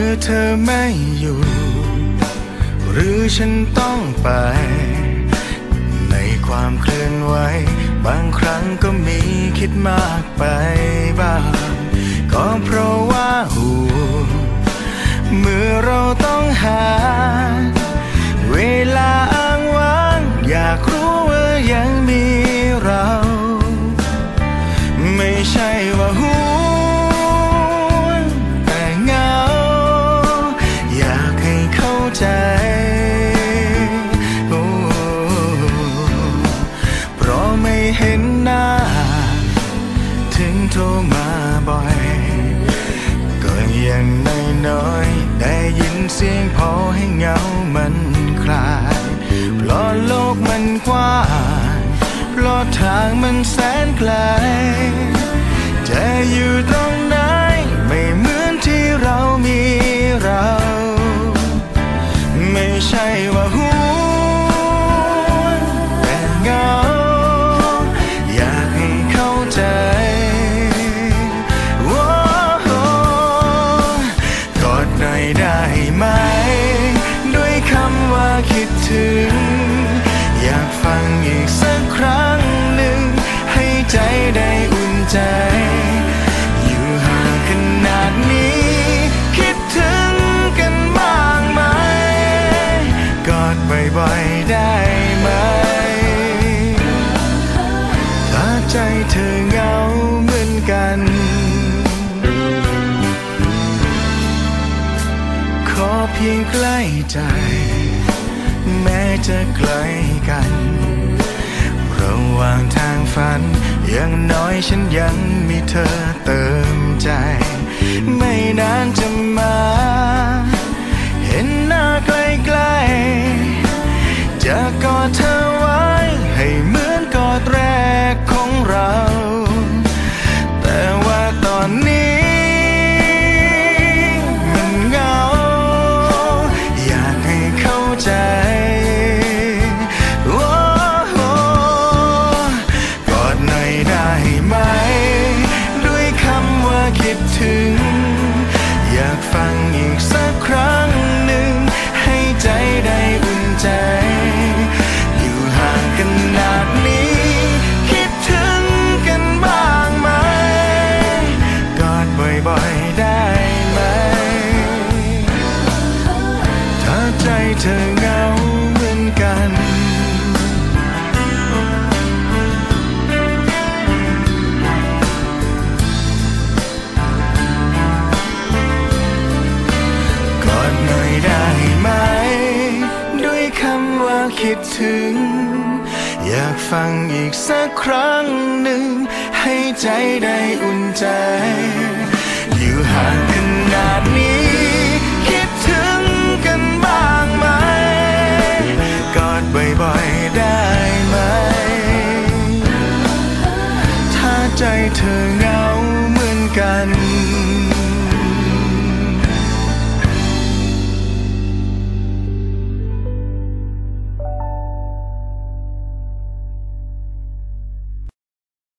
มื่อเธอไม่อยู่ หรือฉันต้องไป ในความเคลื่อนไหว บางครั้งก็มีคิดมากไปบ้าง ก็เพราะว่าห่วงเมื่อเราต้องหา เวลาอ้างว้าง อยากรู้ว่ายังมีเรา กมันกว้างเพราะทางมันแสนไกลจะอยู่ตรงไหน อเพียงใกล้ใจ แม้จะไกลกัน ระหว่างทางฝัน อย่างน้อยฉันยังมีเธอเติมใจ ไม่นานจะมา เห็นหน้าใกล้ๆจะกอดเธอ ดถึง อยากฟังอีกสักครั้งหนึ่ง ให้ใจได้อุ่นใจ อยู่ห่างขนาดนี้ คิดถึงกันบ้างไหม กอดบ่อยๆได้ไหม ถ้าใจเธอเหงาเหมือนกัน